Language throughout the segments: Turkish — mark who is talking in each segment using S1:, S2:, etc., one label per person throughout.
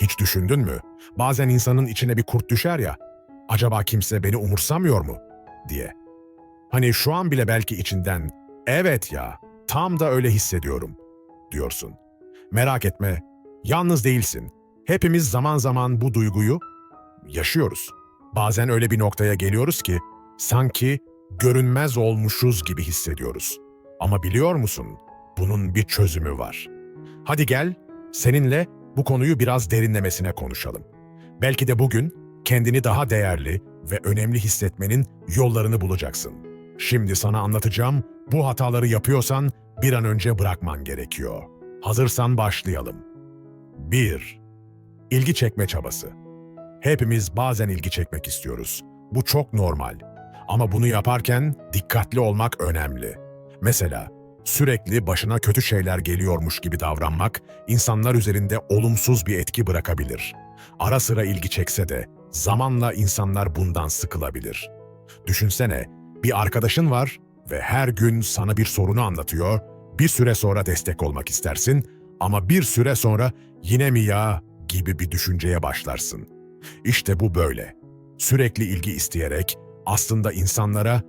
S1: Hiç düşündün mü? Bazen insanın içine bir kurt düşer ya. Acaba kimse beni umursamıyor mu? diye. Hani şu an bile belki içinden evet ya tam da öyle hissediyorum diyorsun. Merak etme, yalnız değilsin. Hepimiz zaman zaman bu duyguyu yaşıyoruz. Bazen öyle bir noktaya geliyoruz ki sanki görünmez olmuşuz gibi hissediyoruz. Ama biliyor musun? Bunun bir çözümü var. Hadi gel seninle bu konuyu biraz derinlemesine konuşalım. Belki de bugün kendini daha değerli ve önemli hissetmenin yollarını bulacaksın. Şimdi sana anlatacağım. Bu hataları yapıyorsan bir an önce bırakman gerekiyor. Hazırsan başlayalım. 1. İlgi çekme çabası. Hepimiz bazen ilgi çekmek istiyoruz. Bu çok normal. Ama bunu yaparken dikkatli olmak önemli. Mesela sürekli başına kötü şeyler geliyormuş gibi davranmak insanlar üzerinde olumsuz bir etki bırakabilir. Ara sıra ilgi çekse de zamanla insanlar bundan sıkılabilir. Düşünsene, bir arkadaşın var ve her gün sana bir sorunu anlatıyor. Bir süre sonra destek olmak istersin ama bir süre sonra yine mi ya gibi bir düşünceye başlarsın. İşte bu böyle. Sürekli ilgi isteyerek aslında insanlara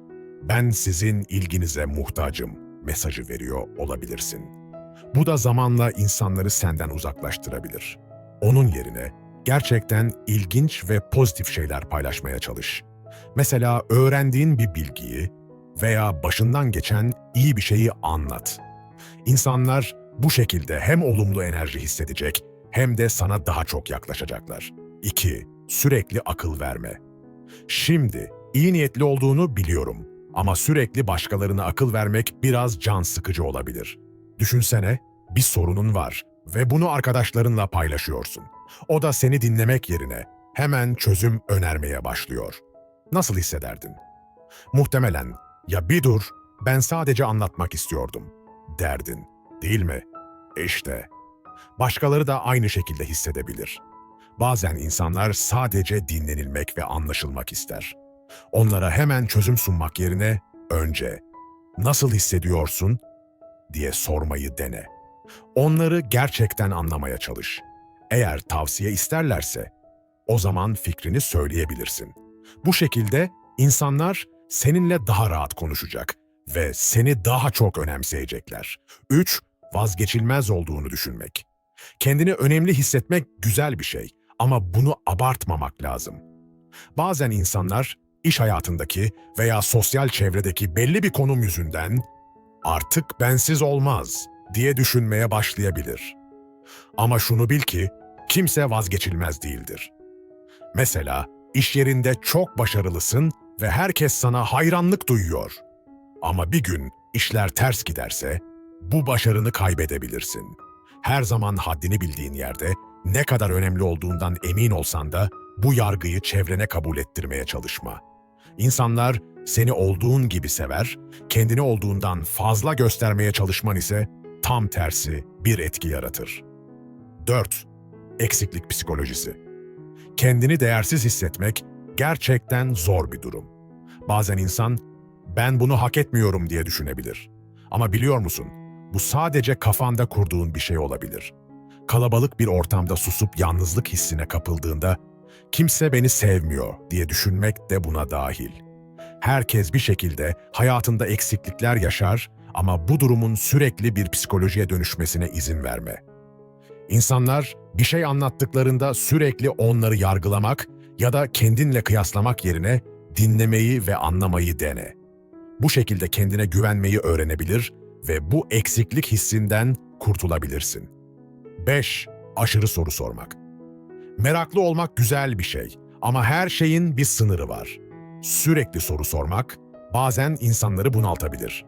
S1: ben sizin ilginize muhtacım mesajı veriyor olabilirsin. Bu da zamanla insanları senden uzaklaştırabilir. Onun yerine gerçekten ilginç ve pozitif şeyler paylaşmaya çalış. Mesela öğrendiğin bir bilgiyi veya başından geçen iyi bir şeyi anlat. İnsanlar bu şekilde hem olumlu enerji hissedecek hem de sana daha çok yaklaşacaklar. 2. Sürekli akıl verme. Şimdi iyi niyetli olduğunu biliyorum ama sürekli başkalarına akıl vermek biraz can sıkıcı olabilir. Düşünsene, bir sorunun var ve bunu arkadaşlarınla paylaşıyorsun. O da seni dinlemek yerine hemen çözüm önermeye başlıyor. Nasıl hissederdin? Muhtemelen ya bir dur, ben sadece anlatmak istiyordum derdin, değil mi? İşte. Başkaları da aynı şekilde hissedebilir. Bazen insanlar sadece dinlenilmek ve anlaşılmak ister. Onlara hemen çözüm sunmak yerine önce "Nasıl hissediyorsun?" diye sormayı dene. Onları gerçekten anlamaya çalış. Eğer tavsiye isterlerse o zaman fikrini söyleyebilirsin. Bu şekilde insanlar seninle daha rahat konuşacak ve seni daha çok önemseyecekler. 3. Vazgeçilmez olduğunu düşünmek. Kendini önemli hissetmek güzel bir şey ama bunu abartmamak lazım. Bazen insanlar iş hayatındaki veya sosyal çevredeki belli bir konum yüzünden artık bensiz olmaz diye düşünmeye başlayabilir. Ama şunu bil ki kimse vazgeçilmez değildir. Mesela iş yerinde çok başarılısın ve herkes sana hayranlık duyuyor. Ama bir gün işler ters giderse bu başarını kaybedebilirsin. Her zaman haddini bildiğin yerde ne kadar önemli olduğundan emin olsan da bu yargıyı çevrene kabul ettirmeye çalışma. İnsanlar seni olduğun gibi sever, kendini olduğundan fazla göstermeye çalışman ise tam tersi bir etki yaratır. 4. Eksiklik psikolojisi. Kendini değersiz hissetmek gerçekten zor bir durum. Bazen insan ben bunu hak etmiyorum diye düşünebilir. Ama biliyor musun? Bu sadece kafanda kurduğun bir şey olabilir. Kalabalık bir ortamda susup yalnızlık hissine kapıldığında kimse beni sevmiyor diye düşünmek de buna dahil. Herkes bir şekilde hayatında eksiklikler yaşar ama bu durumun sürekli bir psikolojiye dönüşmesine izin verme. İnsanlar bir şey anlattıklarında sürekli onları yargılamak ya da kendinle kıyaslamak yerine dinlemeyi ve anlamayı dene. Bu şekilde kendine güvenmeyi öğrenebilir ve bu eksiklik hissinden kurtulabilirsin. 5. Aşırı soru sormak. Meraklı olmak güzel bir şey ama her şeyin bir sınırı var. Sürekli soru sormak bazen insanları bunaltabilir.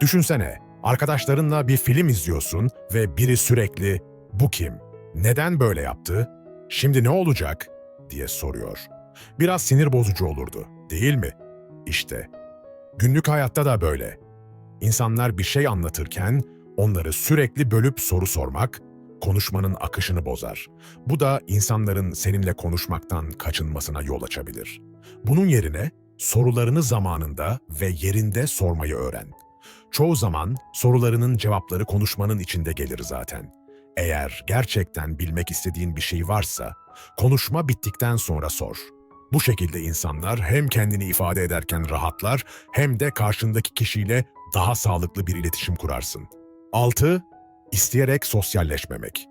S1: Düşünsene, arkadaşlarınla bir film izliyorsun ve biri sürekli "Bu kim? Neden böyle yaptı? Şimdi ne olacak?" diye soruyor. Biraz sinir bozucu olurdu, değil mi? İşte günlük hayatta da böyle. İnsanlar bir şey anlatırken onları sürekli bölüp soru sormak konuşmanın akışını bozar. Bu da insanların seninle konuşmaktan kaçınmasına yol açabilir. Bunun yerine sorularını zamanında ve yerinde sormayı öğren. Çoğu zaman sorularının cevapları konuşmanın içinde gelir zaten. Eğer gerçekten bilmek istediğin bir şey varsa, konuşma bittikten sonra sor. Bu şekilde insanlar hem kendini ifade ederken rahatlar hem de karşındaki kişiyle daha sağlıklı bir iletişim kurarsın. 6. İsteyerek sosyalleşmemek.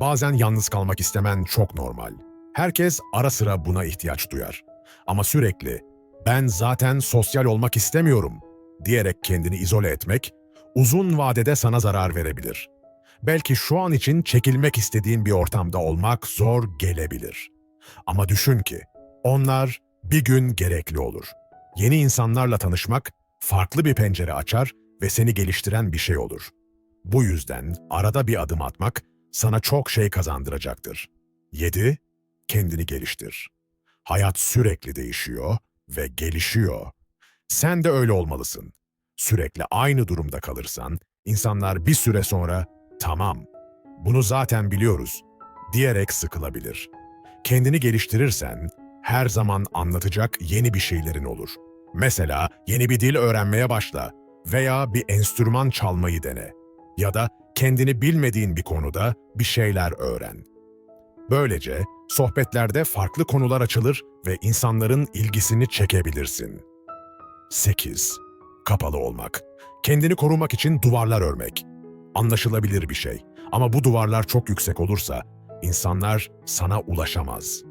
S1: Bazen yalnız kalmak istemen çok normal. Herkes ara sıra buna ihtiyaç duyar. Ama sürekli ben zaten sosyal olmak istemiyorum diyerek kendini izole etmek uzun vadede sana zarar verebilir. Belki şu an için çekilmek istediğin bir ortamda olmak zor gelebilir. Ama düşün ki onlar bir gün gerekli olur. Yeni insanlarla tanışmak farklı bir pencere açar ve seni geliştiren bir şey olur. Bu yüzden arada bir adım atmak sana çok şey kazandıracaktır. 7. Kendini geliştir. Hayat sürekli değişiyor ve gelişiyor. Sen de öyle olmalısın. Sürekli aynı durumda kalırsan, insanlar bir süre sonra "Tamam, bunu zaten biliyoruz." diyerek sıkılabilir. Kendini geliştirirsen her zaman anlatacak yeni bir şeylerin olur. Mesela yeni bir dil öğrenmeye başla veya bir enstrüman çalmayı dene ya da kendini bilmediğin bir konuda bir şeyler öğren. Böylece sohbetlerde farklı konular açılır ve insanların ilgisini çekebilirsin. 8. Kapalı olmak. Kendini korumak için duvarlar örmek. Anlaşılabilir bir şey ama bu duvarlar çok yüksek olursa insanlar sana ulaşamaz.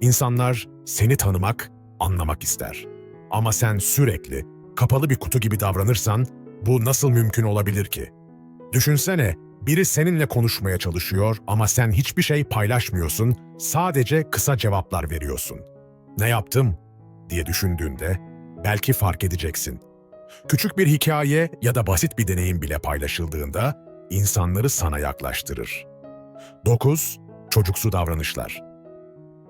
S1: İnsanlar seni tanımak, anlamak ister. Ama sen sürekli kapalı bir kutu gibi davranırsan bu nasıl mümkün olabilir ki? Düşünsene, biri seninle konuşmaya çalışıyor ama sen hiçbir şey paylaşmıyorsun, sadece kısa cevaplar veriyorsun. Ne yaptım diye düşündüğünde belki fark edeceksin. Küçük bir hikaye ya da basit bir deneyim bile paylaşıldığında insanları sana yaklaştırır. 9. Çocuksu davranışlar.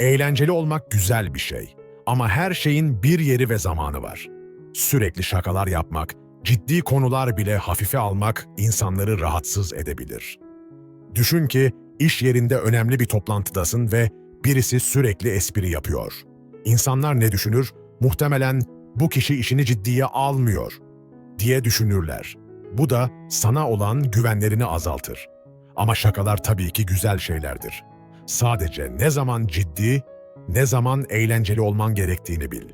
S1: Eğlenceli olmak güzel bir şey ama her şeyin bir yeri ve zamanı var. Sürekli şakalar yapmak, ciddi konular bile hafife almak insanları rahatsız edebilir. Düşün ki iş yerinde önemli bir toplantıdasın ve birisi sürekli espri yapıyor. İnsanlar ne düşünür? Muhtemelen bu kişi işini ciddiye almıyor diye düşünürler. Bu da sana olan güvenlerini azaltır. Ama şakalar tabii ki güzel şeylerdir. Sadece ne zaman ciddi, ne zaman eğlenceli olman gerektiğini bil.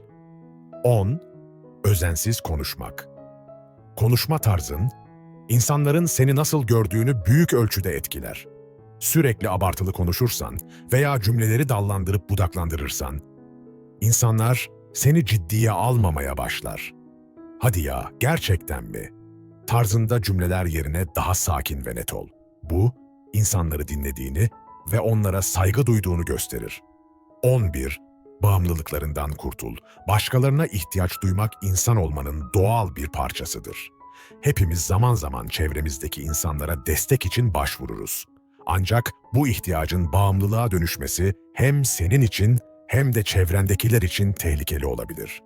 S1: 10. Özensiz konuşmak. Konuşma tarzın, insanların seni nasıl gördüğünü büyük ölçüde etkiler. Sürekli abartılı konuşursan veya cümleleri dallandırıp budaklandırırsan, insanlar seni ciddiye almamaya başlar. Hadi ya, gerçekten mi? Tarzında cümleler yerine daha sakin ve net ol. Bu, insanları dinlediğini ve onlara saygı duyduğunu gösterir. 11. Bağımlılıklarından kurtul. Başkalarına ihtiyaç duymak insan olmanın doğal bir parçasıdır. Hepimiz zaman zaman çevremizdeki insanlara destek için başvururuz. Ancak bu ihtiyacın bağımlılığa dönüşmesi hem senin için hem de çevrendekiler için tehlikeli olabilir.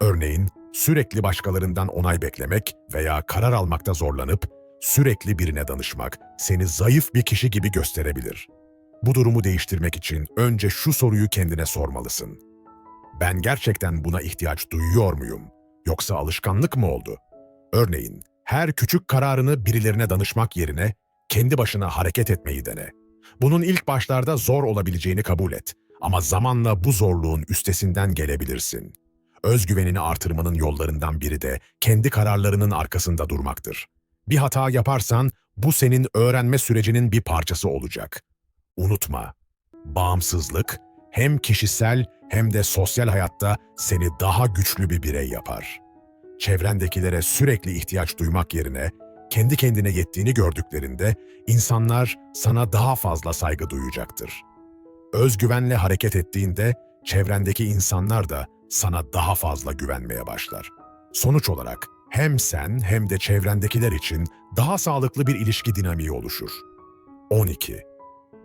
S1: Örneğin sürekli başkalarından onay beklemek veya karar almakta zorlanıp sürekli birine danışmak seni zayıf bir kişi gibi gösterebilir. Bu durumu değiştirmek için önce şu soruyu kendine sormalısın. Ben gerçekten buna ihtiyaç duyuyor muyum? Yoksa alışkanlık mı oldu? Örneğin, her küçük kararını birilerine danışmak yerine kendi başına hareket etmeyi dene. Bunun ilk başlarda zor olabileceğini kabul et ama zamanla bu zorluğun üstesinden gelebilirsin. Özgüvenini artırmanın yollarından biri de kendi kararlarının arkasında durmaktır. Bir hata yaparsan bu senin öğrenme sürecinin bir parçası olacak. Unutma, bağımsızlık hem kişisel hem de sosyal hayatta seni daha güçlü bir birey yapar. Çevrendekilere sürekli ihtiyaç duymak yerine kendi kendine yettiğini gördüklerinde insanlar sana daha fazla saygı duyacaktır. Özgüvenle hareket ettiğinde çevrendeki insanlar da sana daha fazla güvenmeye başlar. Sonuç olarak hem sen hem de çevrendekiler için daha sağlıklı bir ilişki dinamiği oluşur. 12.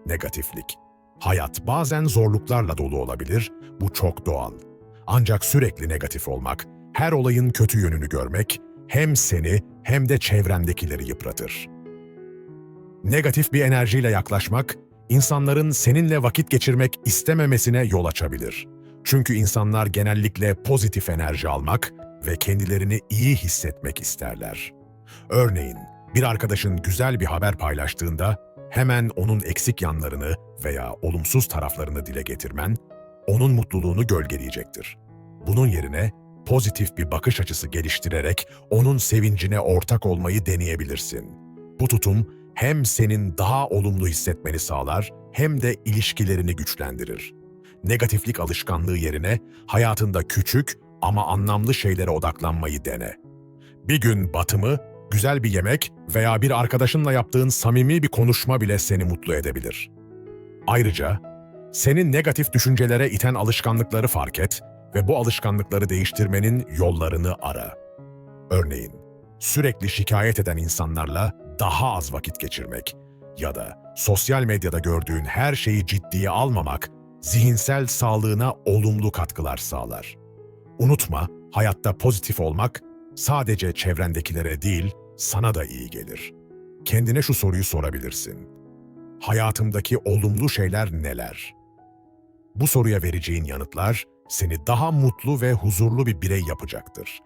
S1: Negatiflik. Hayat bazen zorluklarla dolu olabilir, bu çok doğal. Ancak sürekli negatif olmak, her olayın kötü yönünü görmek hem seni hem de çevrendekileri yıpratır. Negatif bir enerjiyle yaklaşmak, insanların seninle vakit geçirmek istememesine yol açabilir. Çünkü insanlar genellikle pozitif enerji almak ve kendilerini iyi hissetmek isterler. Örneğin, bir arkadaşın güzel bir haber paylaştığında hemen onun eksik yanlarını veya olumsuz taraflarını dile getirmen, onun mutluluğunu gölgeleyecektir. Bunun yerine pozitif bir bakış açısı geliştirerek onun sevincine ortak olmayı deneyebilirsin. Bu tutum hem senin daha olumlu hissetmeni sağlar hem de ilişkilerini güçlendirir. Negatiflik alışkanlığı yerine hayatında küçük ama anlamlı şeylere odaklanmayı dene. Bir gün batımı, güzel bir yemek veya bir arkadaşınla yaptığın samimi bir konuşma bile seni mutlu edebilir. Ayrıca senin negatif düşüncelere iten alışkanlıkları fark et ve bu alışkanlıkları değiştirmenin yollarını ara. Örneğin, sürekli şikayet eden insanlarla daha az vakit geçirmek ya da sosyal medyada gördüğün her şeyi ciddiye almamak zihinsel sağlığına olumlu katkılar sağlar. Unutma, hayatta pozitif olmak sadece çevrendekilere değil, sana da iyi gelir. Kendine şu soruyu sorabilirsin. Hayatımdaki olumlu şeyler neler? Bu soruya vereceğin yanıtlar seni daha mutlu ve huzurlu bir birey yapacaktır.